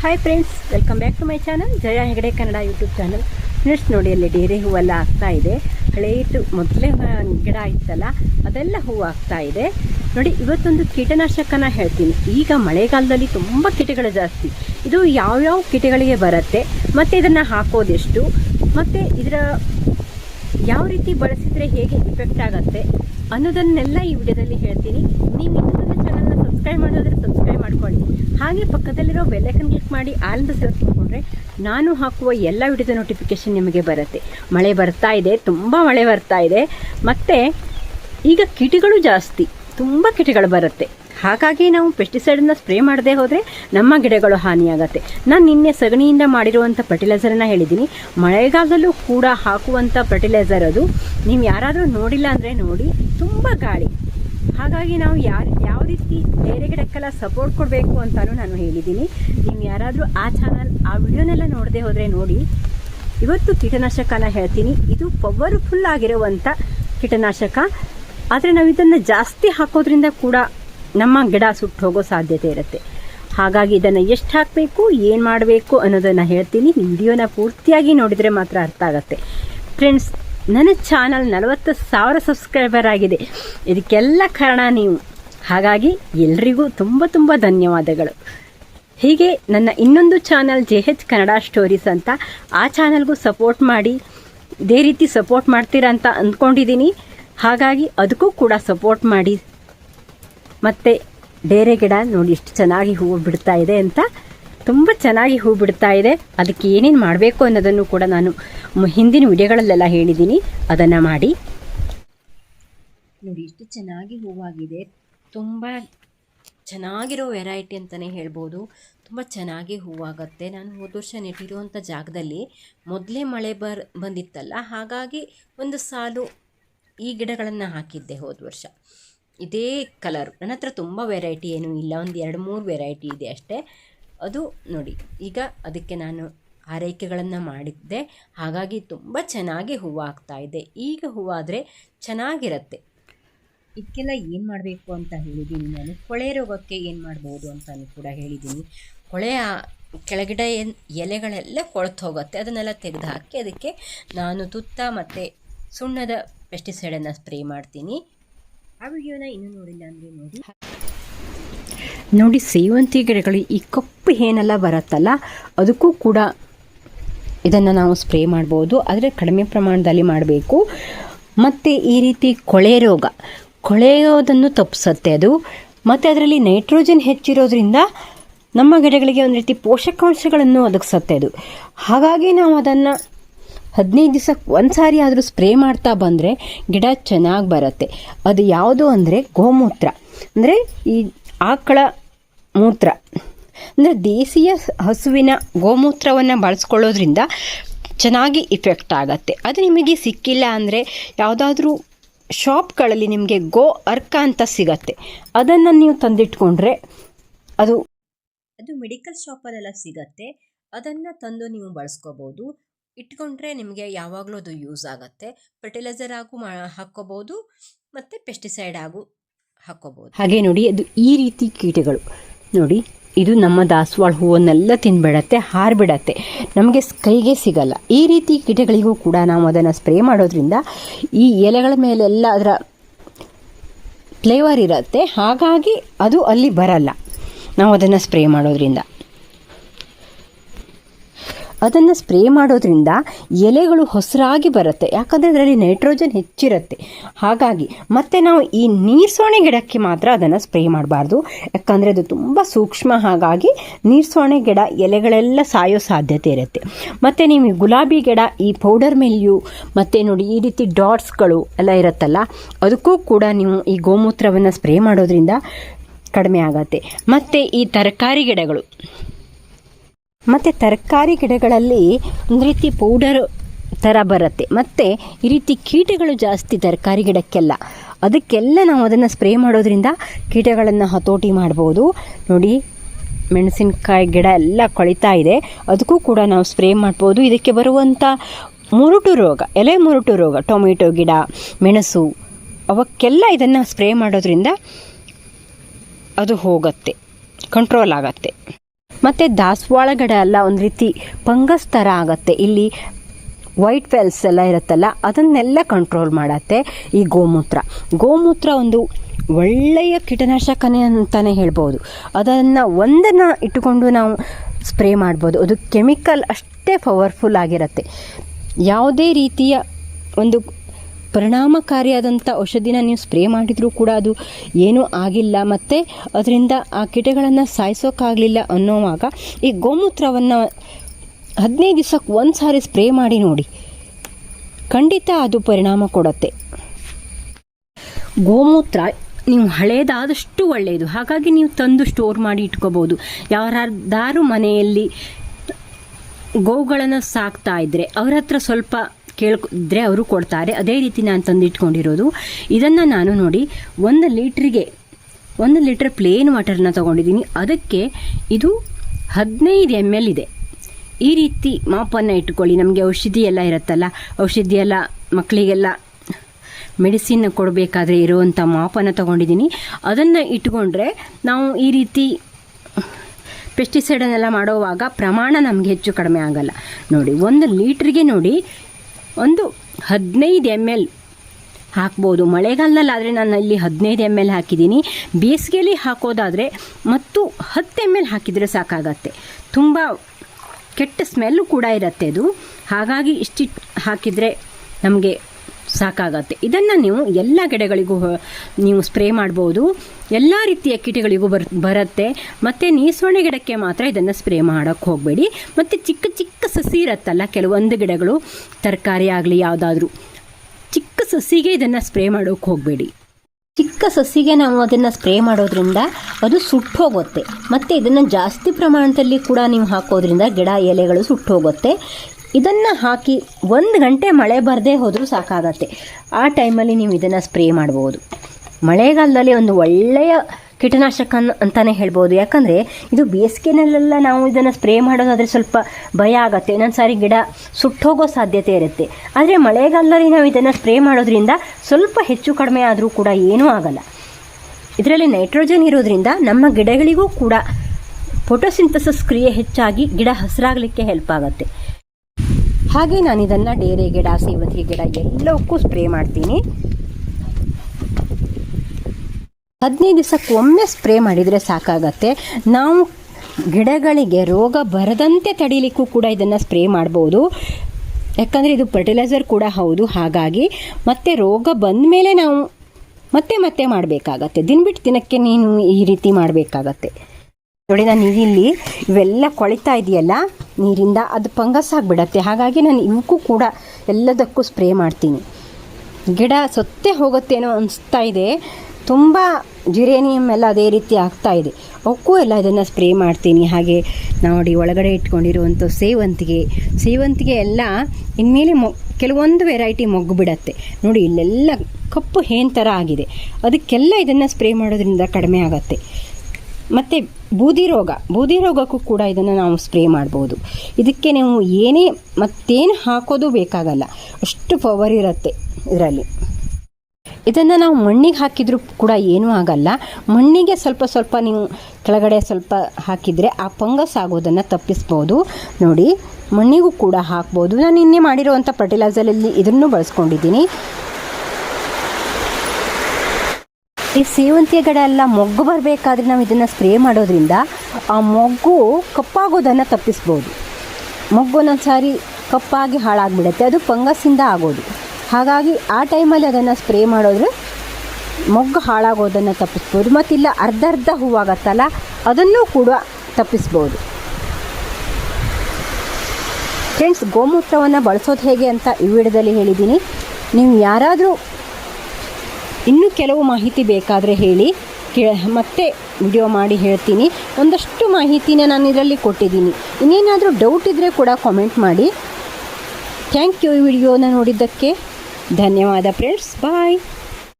Hi friends welcome back to my channel Jaya Hegde Kannada YouTube channel friends ನೋಡಿ ಅಲ್ಲಿ ಡೇರೆ ಹೂವೆಲ್ಲ ಆಗ್ತಾ ಇದೆ. ಹಳೆಯದು ಮೊದಲೇ ಗಿಡ ಇತ್ತಲ್ಲ, ಅದೆಲ್ಲ ಹೂವು ಆಗ್ತಾ ಇದೆ. ನೋಡಿ, ಇವತ್ತೊಂದು ಕೀಟನಾಶಕನ ಹೇಳ್ತೀನಿ. ಈಗ ಮಳೆಗಾಲದಲ್ಲಿ ತುಂಬ ಕೀಟಗಳು ಜಾಸ್ತಿ. ಇದು ಯಾವ್ಯಾವ ಕೀಟಗಳಿಗೆ ಬರುತ್ತೆ, ಮತ್ತು ಇದನ್ನು ಹಾಕೋದೆಷ್ಟು, ಮತ್ತು ಇದರ ಯಾವ ರೀತಿ ಬಳಸಿದರೆ ಹೇಗೆ ಇಫೆಕ್ಟ್ ಆಗುತ್ತೆ ಅನ್ನೋದನ್ನೆಲ್ಲ ಈ ವಿಡಿಯೋದಲ್ಲಿ ಹೇಳ್ತೀನಿ. ನೀವು ಸಬ್ಸ್ಕ್ರೈಬ್ ಮಾಡೋದ್ರೆ ಸಬ್ಸ್ಕ್ರೈಬ್ ಮಾಡ್ಕೊಳ್ಳಿ. ಹಾಗೆ ಪಕ್ಕದಲ್ಲಿರೋ ಬೆಲ್ಲೈಕನ್ ಕ್ಲಿಕ್ ಮಾಡಿ ಆಲಂದ ಸೆಲೆಕ್ಟ್ ಮಾಡಿಕೊಂಡ್ರೆ ನಾನು ಹಾಕುವ ಎಲ್ಲ ವಿಡಿಯೋದ ನೋಟಿಫಿಕೇಶನ್ ನಿಮಗೆ ಬರುತ್ತೆ. ಮಳೆ ಬರ್ತಾ ಇದೆ, ತುಂಬ ಮಳೆ ಬರ್ತಾ ಇದೆ. ಮತ್ತು ಈಗ ಕಿಟಿಗಳು ಜಾಸ್ತಿ, ತುಂಬ ಕಿಟಿಗಳು ಬರುತ್ತೆ. ಹಾಗಾಗಿ ನಾವು ಪೆಸ್ಟಿಸೈಡನ್ನು ಸ್ಪ್ರೇ ಮಾಡದೇ ಹೋದರೆ ನಮ್ಮ ಗಿಡಗಳು ಹಾನಿಯಾಗತ್ತೆ. ನಾನು ನಿನ್ನೆ ಸಗಣಿಯಿಂದ ಮಾಡಿರುವಂಥ ಫರ್ಟಿಲೈಸರನ್ನು ಹೇಳಿದ್ದೀನಿ. ಮಳೆಗಾಲದಲ್ಲೂ ಕೂಡ ಹಾಕುವಂಥ ಫರ್ಟಿಲೈಸರ್ ಅದು. ನೀವು ಯಾರಾದರೂ ನೋಡಿಲ್ಲ ಅಂದರೆ ನೋಡಿ, ತುಂಬ ಗಾಳಿ. ಹಾಗಾಗಿ ನಾವು ಯಾರು, ಯಾವ ರೀತಿ ಬೇರೆ ಗಿಡಕ್ಕೆಲ್ಲ ಸಪೋರ್ಟ್ ಕೊಡಬೇಕು ಅಂತಲೂ ನಾನು ಹೇಳಿದ್ದೀನಿ. ನೀವು ಯಾರಾದರೂ ಆ ಚಾನಲ್ ಆ ವಿಡಿಯೋನೆಲ್ಲ ನೋಡದೆ ಹೋದರೆ ನೋಡಿ, ಇವತ್ತು ಕೀಟನಾಶಕನ ಹೇಳ್ತೀನಿ. ಇದು ಪವರ್ಫುಲ್ ಆಗಿರುವಂಥ ಕೀಟನಾಶಕ. ಆದರೆ ನಾವು ಇದನ್ನು ಜಾಸ್ತಿ ಹಾಕೋದ್ರಿಂದ ಕೂಡ ನಮ್ಮ ಗಿಡ ಸುಟ್ಟು ಹೋಗೋ ಸಾಧ್ಯತೆ ಇರುತ್ತೆ. ಹಾಗಾಗಿ ಇದನ್ನು ಎಷ್ಟು ಹಾಕಬೇಕು, ಏನು ಮಾಡಬೇಕು ಅನ್ನೋದನ್ನು ಹೇಳ್ತೀನಿ. ವಿಡಿಯೋನ ಪೂರ್ತಿಯಾಗಿ ನೋಡಿದರೆ ಮಾತ್ರ ಅರ್ಥ ಆಗುತ್ತೆ. ಫ್ರೆಂಡ್ಸ್ ನನ್ನ ಚಾನಲ್ ನಲವತ್ತು ಸಾವಿರ ಸಬ್ಸ್ಕ್ರೈಬರ್ ಆಗಿದೆ. ಇದಕ್ಕೆಲ್ಲ ಕಾರಣ ನೀವು. ಹಾಗಾಗಿ ಎಲ್ರಿಗೂ ತುಂಬ ತುಂಬ ಧನ್ಯವಾದಗಳು. ಹೀಗೆ ನನ್ನ ಇನ್ನೊಂದು channel J H Kannada stories ಅಂತ ಆ ಚಾನಲ್ಗೂ ಸಪೋರ್ಟ್ ಮಾಡಿ, ಇದೇ ರೀತಿ ಸಪೋರ್ಟ್ ಮಾಡ್ತೀರಾ ಅಂತ ಅಂದ್ಕೊಂಡಿದ್ದೀನಿ. ಹಾಗಾಗಿ ಅದಕ್ಕೂ ಕೂಡ ಸಪೋರ್ಟ್ ಮಾಡಿ. ಮತ್ತು ಡೇರೆ ಗಿಡ ನೋಡಿ ಎಷ್ಟು ಚೆನ್ನಾಗಿ ಹೂವು ಬಿಡ್ತಾ ಇದೆ ಅಂತ ತುಂಬ ಚೆನ್ನಾಗಿ ಹೂ ಬಿಡ್ತಾ ಇದೆ. ಅದಕ್ಕೆ ಏನೇನು ಮಾಡಬೇಕು ಅನ್ನೋದನ್ನು ಕೂಡ ನಾನು ಹಿಂದಿನ ವಿಡಿಯೋಗಳಲ್ಲೆಲ್ಲ ಹೇಳಿದ್ದೀನಿ. ಅದನ್ನು ಮಾಡಿ. ನೋಡಿ, ಇಷ್ಟು ಚೆನ್ನಾಗಿ ಹೂವಾಗಿದೆ. ತುಂಬ ಚೆನ್ನಾಗಿರೋ ವೆರೈಟಿ ಅಂತಲೇ ಹೇಳ್ಬೋದು. ತುಂಬ ಚೆನ್ನಾಗಿ ಹೂವಾಗುತ್ತೆ. ನಾನು ಹೋದ ವರ್ಷ ನೆಟ್ಟಿರುವಂಥ ಜಾಗದಲ್ಲಿ ಮೊದಲೇ ಮಳೆ ಬರ್, ಬಂದಿತ್ತಲ್ಲ? ಹಾಗಾಗಿ ಒಂದು ಸಾಲು ಈ ಗಿಡಗಳನ್ನು ಹಾಕಿದ್ದೆ ಹೋದ ವರ್ಷ. ಇದೇ ಕಲರ್ ನನ್ನ ಹತ್ರ ತುಂಬ ವೆರೈಟಿ ಏನೂ ಇಲ್ಲ. ಒಂದು ಎರಡು ಮೂರು ವೆರೈಟಿ ಇದೆ ಅಷ್ಟೇ. ಅದು ನೋಡಿ ಈಗ ಅದಕ್ಕೆ ನಾನು ಆರೈಕೆಗಳನ್ನು ಮಾಡಿದ್ದೆ. ಹಾಗಾಗಿ ತುಂಬ ಚೆನ್ನಾಗಿ ಹೂವು ಆಗ್ತಾ ಇದೆ. ಈಗ ಹೂವಾದರೆ ಚೆನ್ನಾಗಿರುತ್ತೆ. ಇದಕ್ಕೆಲ್ಲ ಏನು ಮಾಡಬೇಕು ಅಂತ ಹೇಳಿದ್ದೀನಿ ನಾನು. ಕೊಳೆ ರೋಗಕ್ಕೆ ಏನು ಮಾಡ್ಬೋದು ಅಂತಲೂ ಕೂಡ ಹೇಳಿದ್ದೀನಿ. ಕೊಳೆ ಕೆಳಗಡೆ ಏನು ಎಲೆಗಳೆಲ್ಲ ಕೊಳೆತು ಹೋಗುತ್ತೆ. ಅದನ್ನೆಲ್ಲ ತೆಗೆದು ಹಾಕಿ ಅದಕ್ಕೆ ನಾನು ತುತ್ತ ಮತ್ತು ಸುಣ್ಣದ ಪೆಸ್ಟಿಸೈಡನ್ನು ಸ್ಪ್ರೇ ಮಾಡ್ತೀನಿ. ಆ ವಿಡಿಯೋನ ಇನ್ನೂ ನೋಡಿಲ್ಲ ಅಂದರೆ ನೋಡಿ. ನೋಡಿ, ಸೇವಂತಿ ಗಿಡಗಳು ಈ ಕಪ್ಪು ಏನೆಲ್ಲ ಬರುತ್ತಲ್ಲ, ಅದಕ್ಕೂ ಕೂಡ ಇದನ್ನು ನಾವು ಸ್ಪ್ರೇ ಮಾಡ್ಬೋದು. ಆದರೆ ಕಡಿಮೆ ಪ್ರಮಾಣದಲ್ಲಿ ಮಾಡಬೇಕು. ಮತ್ತು ಈ ರೀತಿ ಕೊಳೆ ರೋಗ. ಕೊಳೆಯೋದನ್ನು ತಪ್ಪಿಸುತ್ತೆ ಅದು. ಮತ್ತು ಅದರಲ್ಲಿ ನೈಟ್ರೋಜನ್ ಹೆಚ್ಚಿರೋದ್ರಿಂದ ನಮ್ಮ ಗಿಡಗಳಿಗೆ ಒಂದು ರೀತಿ ಪೋಷಕಾಂಶಗಳನ್ನು ಒದಗಿಸುತ್ತೆ ಅದು. ಹಾಗಾಗಿ ನಾವು ಅದನ್ನು ಹದಿನೈದು ದಿವಸಕ್ಕೆ ಒಂದು ಸಾರಿ ಆದರೂ ಸ್ಪ್ರೇ ಮಾಡ್ತಾ ಬಂದರೆ ಗಿಡ ಚೆನ್ನಾಗಿ ಬರುತ್ತೆ. ಅದು ಯಾವುದು ಅಂದರೆ ಗೋಮೂತ್ರ. ಅಂದರೆ ಈ ಆಕಳ ಮೂತ್ರ. ಅಂದರೆ ದೇಸಿಯ ಹಸುವಿನ ಗೋಮೂತ್ರವನ್ನು ಬಳಸ್ಕೊಳ್ಳೋದ್ರಿಂದ ಚೆನ್ನಾಗಿ ಇಫೆಕ್ಟ್ ಆಗುತ್ತೆ. ಅದು ನಿಮಗೆ ಸಿಕ್ಕಿಲ್ಲ ಅಂದರೆ ಯಾವುದಾದ್ರೂ ಶಾಪ್ಗಳಲ್ಲಿ ನಿಮಗೆ ಗೋ ಅರ್ಕ ಅಂತ ಸಿಗತ್ತೆ. ಅದನ್ನು ನೀವು ತಂದಿಟ್ಕೊಂಡ್ರೆ ಅದು ಅದು ಮೆಡಿಕಲ್ ಶಾಪಲ್ಲೆಲ್ಲ ಸಿಗತ್ತೆ. ಅದನ್ನು ತಂದು ನೀವು ಬಳಸ್ಕೋಬೋದು. ಇಟ್ಕೊಂಡ್ರೆ ನಿಮಗೆ ಯಾವಾಗಲೂ ಅದು ಯೂಸ್ ಆಗುತ್ತೆ. ಫರ್ಟಿಲೈಸರ್ ಆಗು ಮಾ ಹಾಕ್ಕೋಬೋದು. ಮತ್ತು ಪೆಸ್ಟಿಸೈಡ್ ಆಗು ಹಾಕ್ಕೋಬೋದು ಹಾಗೆ ನೋಡಿ, ಅದು ಈ ರೀತಿ ಕೀಟಗಳು. ನೋಡಿ, ಇದು ನಮ್ಮ ದಾಸವಾಳ ಹೂವನ್ನೆಲ್ಲ ತಿನ್ಬಿಡತ್ತೆ, ಹಾರಿಬಿಡತ್ತೆ. ನಮಗೆ ಕೈಗೆ ಸಿಗಲ್ಲ. ಈ ರೀತಿ ಕೀಟಗಳಿಗೂ ಕೂಡ ನಾವು ಅದನ್ನು ಸ್ಪ್ರೇ ಮಾಡೋದ್ರಿಂದ ಈ ಎಲೆಗಳ ಮೇಲೆಲ್ಲ ಅದರ ಫ್ಲೇವರ್ ಇರುತ್ತೆ. ಹಾಗಾಗಿ ಅದು ಅಲ್ಲಿ ಬರಲ್ಲ. ನಾವು ಅದನ್ನು ಸ್ಪ್ರೇ ಮಾಡೋದ್ರಿಂದ. ಅದನ್ನು ಸ್ಪ್ರೇ ಮಾಡೋದ್ರಿಂದ ಎಲೆಗಳು ಹೊಸರಾಗಿ ಬರುತ್ತೆ. ಯಾಕಂದರೆ ಅದರಲ್ಲಿ ನೈಟ್ರೋಜನ್ ಹೆಚ್ಚಿರುತ್ತೆ. ಹಾಗಾಗಿ ಮತ್ತು ನಾವು ಈ ನೀರ್ಸೋಣೆ ಗಿಡಕ್ಕೆ ಮಾತ್ರ ಅದನ್ನು ಸ್ಪ್ರೇ ಮಾಡಬಾರ್ದು. ಯಾಕಂದರೆ ಅದು ತುಂಬ ಸೂಕ್ಷ್ಮ, ಹಾಗಾಗಿ ನೀರ್ಸೋಣೆ ಗಿಡ ಎಲೆಗಳೆಲ್ಲ ಸಾಯೋ ಸಾಧ್ಯತೆ ಇರುತ್ತೆ. ಮತ್ತು ನೀವು ಗುಲಾಬಿ ಗಿಡ, ಈ ಪೌಡರ್ ಮೇಲೆಯೂ, ಮತ್ತು ನೋಡಿ ಈ ರೀತಿ ಡಾಟ್ಸ್ಗಳು ಎಲ್ಲ ಇರುತ್ತಲ್ಲ, ಅದಕ್ಕೂ ಕೂಡ ನೀವು ಈ ಗೋಮೂತ್ರವನ್ನು ಸ್ಪ್ರೇ ಮಾಡೋದ್ರಿಂದ ಕಡಿಮೆ ಆಗತ್ತೆ. ಮತ್ತು ಈ ತರಕಾರಿ ಗಿಡಗಳು. ಮತ್ತು ತರಕಾರಿ ಗಿಡಗಳಲ್ಲಿ ಒಂದು ರೀತಿ ಪೌಡರ್ ಥರ ಬರುತ್ತೆ. ಮತ್ತು ಈ ರೀತಿ ಕೀಟಗಳು ಜಾಸ್ತಿ ತರಕಾರಿ ಗಿಡಕ್ಕೆಲ್ಲ. ಅದಕ್ಕೆಲ್ಲ ನಾವು ಅದನ್ನು ಸ್ಪ್ರೇ ಮಾಡೋದ್ರಿಂದ ಕೀಟಗಳನ್ನು ಹತೋಟಿ ಮಾಡ್ಬೋದು. ನೋಡಿ, ಮೆಣಸಿನಕಾಯಿ ಗಿಡ ಎಲ್ಲ ಕೊಳಿತಾ ಇದೆ. ಅದಕ್ಕೂ ಕೂಡ ನಾವು ಸ್ಪ್ರೇ ಮಾಡ್ಬೋದು. ಇದಕ್ಕೆ ಬರುವಂಥ ಮುರುಟು ರೋಗ, ಎಲೆ ಮುರುಟು ರೋಗ, ಟೊಮೆಟೊ ಗಿಡ, ಮೆಣಸು, ಅವಕ್ಕೆಲ್ಲ ಇದನ್ನು ಸ್ಪ್ರೇ ಮಾಡೋದ್ರಿಂದ ಅದು ಹೋಗುತ್ತೆ ಕಂಟ್ರೋಲ್ ಆಗತ್ತೆ. ಮತ್ತು ದಾಸವಾಳ ಗಿಡ ಎಲ್ಲ ಒಂದು ರೀತಿ ಫಂಗಸ್ ಥರ ಆಗುತ್ತೆ. ಇಲ್ಲಿ ವೈಟ್ ಫೆಲ್ಸ್ ಎಲ್ಲ ಇರುತ್ತಲ್ಲ, ಅದನ್ನೆಲ್ಲ ಕಂಟ್ರೋಲ್ ಮಾಡತ್ತೆ ಈ ಗೋಮೂತ್ರ. ಗೋಮೂತ್ರ ಒಂದು ಒಳ್ಳೆಯ ಕೀಟನಾಶಕನೇ ಅಂತಲೇ ಹೇಳ್ಬೋದು. ಅದನ್ನು ಒಂದನ್ನು ಇಟ್ಟುಕೊಂಡು ನಾವು ಸ್ಪ್ರೇ ಮಾಡ್ಬೋದು. ಅದು ಕೆಮಿಕಲ್ ಅಷ್ಟೇ ಪವರ್ಫುಲ್ ಆಗಿರುತ್ತೆ. ಯಾವುದೇ ರೀತಿಯ ಒಂದು ಪರಿಣಾಮಕಾರಿಯಾದಂಥ ಔಷಧಿನ ನೀವು ಸ್ಪ್ರೇ ಮಾಡಿದರೂ ಕೂಡ ಅದು ಏನೂ ಆಗಿಲ್ಲ. ಮತ್ತು ಅದರಿಂದ ಆ ಕೀಟಗಳನ್ನು ಸಾಯಿಸೋಕ್ಕಾಗಲಿಲ್ಲ ಅನ್ನೋವಾಗ ಈ ಗೋಮೂತ್ರವನ್ನು ಹದಿನೈದು ದಿವಸಕ್ಕೆ ಒಂದು ಸಾರಿ ಸ್ಪ್ರೇ ಮಾಡಿ ನೋಡಿ. ಖಂಡಿತ ಅದು ಪರಿಣಾಮ ಕೊಡುತ್ತೆ. ಗೋಮೂತ್ರ ನೀವು ಹಳೇದಾದಷ್ಟು ಒಳ್ಳೆಯದು ಹಾಗಾಗಿ ನೀವು ತಂದು ಸ್ಟೋರ್ ಮಾಡಿ ಇಟ್ಕೋಬೋದು. ಯಾರಾದಾರು ಮನೆಯಲ್ಲಿ ಗೋವುಗಳನ್ನು ಸಾಕ್ತಾ ಇದ್ದರೆ ಅವ್ರ ಹತ್ರ ಸ್ವಲ್ಪ ಕೇಳಿದ್ರೆ ಅವರು ಕೊಡ್ತಾರೆ. ಅದೇ ರೀತಿ ನಾನು ತಂದಿಟ್ಕೊಂಡಿರೋದು. ಇದನ್ನು ನಾನು ನೋಡಿ ಒಂದು ಲೀಟ್ರಿಗೆ, ಒಂದು ಲೀಟ್ರ್ ಪ್ಲೇನ್ ವಾಟರ್ನ ತೊಗೊಂಡಿದ್ದೀನಿ. ಅದಕ್ಕೆ ಇದು ಹದಿನೈದು ಎಂ ಎಲ್ ಇದೆ. ಈ ರೀತಿ ಮಾಪನ್ನು ಇಟ್ಕೊಳ್ಳಿ. ನಮಗೆ ಔಷಧಿ ಎಲ್ಲ ಇರುತ್ತಲ್ಲ, ಔಷಧಿ ಎಲ್ಲ ಮಕ್ಕಳಿಗೆಲ್ಲ ಮೆಡಿಸಿನ್ ಕೊಡಬೇಕಾದ್ರೆ ಇರುವಂಥ ಮಾಪನ್ನು ತೊಗೊಂಡಿದ್ದೀನಿ. ಅದನ್ನು ಇಟ್ಕೊಂಡ್ರೆ ನಾವು ಈ ರೀತಿ ಪೆಸ್ಟಿಸೈಡನ್ನೆಲ್ಲ ಮಾಡುವಾಗ ಪ್ರಮಾಣ ನಮಗೆ ಹೆಚ್ಚು ಕಡಿಮೆ ಆಗಲ್ಲ. ನೋಡಿ, ಒಂದು ಲೀಟ್ರಿಗೆ ನೋಡಿ ಒಂದು ಹದಿನೈದು ಎಂ ಎಲ್ ಹಾಕ್ಬೋದು. ಮಳೆಗಾಲದಲ್ಲಾದರೆ ನಾನು ಅಲ್ಲಿ ಹದಿನೈದು ಎಂ ಎಲ್ ಹಾಕಿದ್ದೀನಿ. ಬೇಸಿಗೆಯಲ್ಲಿ ಹಾಕೋದಾದರೆ ಮತ್ತು ಹತ್ತು ಎಂ ಎಲ್ ಹಾಕಿದರೆ ಸಾಕಾಗತ್ತೆ. ತುಂಬ ಕೆಟ್ಟ ಸ್ಮೆಲ್ಲು ಕೂಡ ಇರುತ್ತೆ ಅದು. ಹಾಗಾಗಿ ಇಷ್ಟಿಟ್ಟು ಹಾಕಿದರೆ ನಮಗೆ ಸಾಕಾಗತ್ತೆ. ಇದನ್ನು ನೀವು ಎಲ್ಲ ಗಿಡಗಳಿಗೂ ನೀವು ಸ್ಪ್ರೇ ಮಾಡ್ಬೋದು. ಎಲ್ಲ ರೀತಿಯ ಕೀಟಗಳಿಗೂ ಬರ್, ಬರುತ್ತೆ. ಮತ್ತು ನೀಸೋಣೆ ಗಿಡಕ್ಕೆ ಮಾತ್ರ ಇದನ್ನು ಸ್ಪ್ರೇ ಮಾಡೋಕ್ಕೆ ಹೋಗಬೇಡಿ. ಮತ್ತು ಚಿಕ್ಕ ಚಿಕ್ಕ ಸಸಿ ಇರುತ್ತಲ್ಲ, ಕೆಲವೊಂದು ಗಿಡಗಳು, ತರಕಾರಿ ಆಗಲಿ ಯಾವುದಾದ್ರೂ, ಚಿಕ್ಕ ಸಸಿಗೆ ಇದನ್ನು ಸ್ಪ್ರೇ ಮಾಡೋಕ್ಕೆ ಹೋಗಬೇಡಿ. ಚಿಕ್ಕ ಸಸಿಗೆ ನಾವು ಅದನ್ನು ಸ್ಪ್ರೇ ಮಾಡೋದ್ರಿಂದ ಅದು ಸುಟ್ಟು ಹೋಗುತ್ತೆ. ಮತ್ತು ಇದನ್ನು ಜಾಸ್ತಿ ಪ್ರಮಾಣದಲ್ಲಿ ಕೂಡ ನೀವು ಹಾಕೋದ್ರಿಂದ ಗಿಡ ಎಲೆಗಳು ಸುಟ್ಟು ಹೋಗುತ್ತೆ. ಇದನ್ನು ಹಾಕಿ ಒಂದು ಗಂಟೆ ಮಳೆ ಬರದೇ ಹೋದರೂ ಸಾಕಾಗತ್ತೆ. ಆ ಟೈಮಲ್ಲಿ ನೀವು ಇದನ್ನು ಸ್ಪ್ರೇ ಮಾಡ್ಬೋದು. ಮಳೆಗಾಲದಲ್ಲಿ ಒಂದು ಒಳ್ಳೆಯ ಕೀಟನಾಶಕ ಅಂತಲೇ ಹೇಳ್ಬೋದು. ಯಾಕಂದರೆ ಇದು ಬೇಸಿಗೆನಲ್ಲೆಲ್ಲ ನಾವು ಇದನ್ನು ಸ್ಪ್ರೇ ಮಾಡೋದಾದರೆ ಸ್ವಲ್ಪ ಭಯ ಆಗತ್ತೆ. ಇನ್ನೊಂದು ಸಾರಿ ಗಿಡ ಸುಟ್ಟೋಗೋ ಸಾಧ್ಯತೆ ಇರುತ್ತೆ. ಆದರೆ ಮಳೆಗಾಲದಲ್ಲಿ ನಾವು ಇದನ್ನು ಸ್ಪ್ರೇ ಮಾಡೋದ್ರಿಂದ ಸ್ವಲ್ಪ ಹೆಚ್ಚು ಕಡಿಮೆ ಆದರೂ ಕೂಡ ಏನೂ ಆಗಲ್ಲ. ಇದರಲ್ಲಿ ನೈಟ್ರೋಜನ್ ಇರೋದ್ರಿಂದ ನಮ್ಮ ಗಿಡಗಳಿಗೂ ಕೂಡ ಫೋಟೋಸಿಂಥಸಿಸ್ ಕ್ರಿಯೆ ಹೆಚ್ಚಾಗಿ ಗಿಡ ಹಸಿರಾಗಲಿಕ್ಕೆ ಹೆಲ್ಪ್ ಆಗುತ್ತೆ. ಹಾಗೆ ನಾನು ಇದನ್ನು ಡೇರೆ ಗಿಡ, ಸೇವಂತಿಗೆ ಗಿಡ ಎಲ್ಲವಕ್ಕೂ ಸ್ಪ್ರೇ ಮಾಡ್ತೀನಿ. ಹದಿನೈದು ದಿವಸಕ್ಕೊಮ್ಮೆ ಸ್ಪ್ರೇ ಮಾಡಿದರೆ ಸಾಕಾಗತ್ತೆ. ನಾವು ಗಿಡಗಳಿಗೆ ರೋಗ ಬರದಂತೆ ತಡೀಲಿಕ್ಕೂ ಕೂಡ ಇದನ್ನು ಸ್ಪ್ರೇ ಮಾಡ್ಬೋದು. ಯಾಕಂದರೆ ಇದು ಫರ್ಟಿಲೈಸರ್ ಕೂಡ ಹೌದು, ಹಾಗಾಗಿ ಮತ್ತೆ ರೋಗ ಬಂದ ಮೇಲೆ ನಾವು ಮತ್ತೆ ಮತ್ತೆ ಮಾಡಬೇಕಾಗತ್ತೆ. ದಿನ ಬಿಟ್ಟು ದಿನಕ್ಕೆ ನೀನು ಈ ರೀತಿ ಮಾಡಬೇಕಾಗತ್ತೆ. ನೋಡಿ ನೀರಿಲ್ಲಿ ಇವೆಲ್ಲ ಕೊಳಿತಾ ಇದೆಯಲ್ಲ, ನೀರಿಂದ ಅದು ಫಂಗಸ್ ಆಗಿಬಿಡತ್ತೆ. ಹಾಗಾಗಿ ನಾನು ಇವಕ್ಕೂ ಕೂಡ ಎಲ್ಲದಕ್ಕೂ ಸ್ಪ್ರೇ ಮಾಡ್ತೀನಿ. ಗಿಡ ಸೊತ್ತೆ ಹೋಗುತ್ತೇನೋ ಅನಿಸ್ತಾ ಇದೆ. ತುಂಬ ಜಿರೇನಿಯಮ್ ಎಲ್ಲ ಅದೇ ರೀತಿ ಆಗ್ತಾ ಇದೆ. ಅವಕ್ಕೂ ಎಲ್ಲ ಇದನ್ನು ಸ್ಪ್ರೇ ಮಾಡ್ತೀನಿ. ಹಾಗೆ ನೋಡಿ, ಒಳಗಡೆ ಇಟ್ಕೊಂಡಿರುವಂಥ ಸೇವಂತಿಗೆ. ಸೇವಂತಿಗೆ ಎಲ್ಲ ಇನ್ಮೇಲೆ ಮೊ, ಕೆಲವೊಂದು ವೆರೈಟಿ ಮೊಗ್ಗು ಬಿಡತ್ತೆ ನೋಡಿ, ಇಲ್ಲೆಲ್ಲ ಕಪ್ಪು ಹೇನ್ ಥರ ಆಗಿದೆ. ಅದಕ್ಕೆಲ್ಲ ಇದನ್ನು ಸ್ಪ್ರೇ ಮಾಡೋದ್ರಿಂದ ಕಡಿಮೆ ಆಗತ್ತೆ. ಮತ್ತು ಬೂದಿ ರೋಗ, ಬೂದಿ ರೋಗಕ್ಕೂ ಕೂಡ ಇದನ್ನು ನಾವು ಸ್ಪ್ರೇ ಮಾಡ್ಬೋದು. ಇದಕ್ಕೆ ನೀವು ಏನೇ ಮತ್ತೇನು ಹಾಕೋದು ಬೇಕಾಗಲ್ಲ. ಅಷ್ಟು ಪವರ್ ಇರುತ್ತೆ ಇದರಲ್ಲಿ. ಇದನ್ನು ನಾವು ಮಣ್ಣಿಗೆ ಹಾಕಿದರೂ ಕೂಡ ಏನೂ ಆಗಲ್ಲ. ಮಣ್ಣಿಗೆ ಸ್ವಲ್ಪ ಸ್ವಲ್ಪ ನೀವು ಕೆಳಗಡೆ ಸ್ವಲ್ಪ ಹಾಕಿದರೆ ಆ ಫಂಗಸ್ ಆಗೋದನ್ನು ತಪ್ಪಿಸ್ಬೋದು. ನೋಡಿ, ಮಣ್ಣಿಗೂ ಕೂಡ ಹಾಕ್ಬೋದು. ನಾನು ನಿನ್ನೆ ಮಾಡಿರುವಂಥ ಫರ್ಟಿಲೈಸರಲ್ಲಿ ಇದನ್ನು ಬಳಸ್ಕೊಂಡಿದ್ದೀನಿ. ಈ ಸೇವಂತಿಗೆ ಗಿಡ ಮೊಗ್ಗು ಬರಬೇಕಾದ್ರೆ ನಾವು ಇದನ್ನು ಸ್ಪ್ರೇ ಮಾಡೋದ್ರಿಂದ ಆ ಮೊಗ್ಗು ಕಪ್ಪಾಗೋದನ್ನು ತಪ್ಪಿಸ್ಬೋದು. ಮೊಗ್ಗು ಒಂದೊಂದು ಸಾರಿ ಕಪ್ಪಾಗಿ ಹಾಳಾಗಿಬಿಡುತ್ತೆ, ಅದು ಫಂಗಸ್ಸಿಂದ ಆಗೋದು. ಹಾಗಾಗಿ ಆ ಟೈಮಲ್ಲಿ ಅದನ್ನು ಸ್ಪ್ರೇ ಮಾಡಿದ್ರೆ ಮೊಗ್ಗು ಹಾಳಾಗೋದನ್ನು ತಪ್ಪಿಸ್ಬೋದು, ಮತ್ತಿಲ್ಲ ಅರ್ಧ ಅರ್ಧ ಹೂವಾಗತ್ತಲ್ಲ, ಅದನ್ನು ಕೂಡ ತಪ್ಪಿಸ್ಬೋದು. ಫ್ರೆಂಡ್ಸ್ ಗೋಮೂತ್ರವನ್ನು ಬಳಸೋದು ಹೇಗೆ ಅಂತ ಈ ವಿಡಿಯೋದಲ್ಲಿ ಹೇಳಿದ್ದೀನಿ. ನೀವು ಯಾರಾದರೂ ಇನ್ನೂ ಕೆಲವು ಮಾಹಿತಿ ಬೇಕಾದರೆ ಹೇಳಿ, ಕೇ, ಮತ್ತೆ ವಿಡಿಯೋ ಮಾಡಿ ಹೇಳ್ತೀನಿ. ಒಂದಷ್ಟು ಮಾಹಿತಿನ ನಾನು ಇದರಲ್ಲಿ ಕೊಟ್ಟಿದ್ದೀನಿ. ಇನ್ನೇನಾದರೂ ಡೌಟ್ ಇದ್ದರೆ ಕೂಡ ಕಾಮೆಂಟ್ ಮಾಡಿ. ಥ್ಯಾಂಕ್ ಯು ಈ ವಿಡಿಯೋನ ನೋಡಿದ್ದಕ್ಕೆ. ಧನ್ಯವಾದ ಫ್ರೆಂಡ್ಸ್ ಬಾಯ್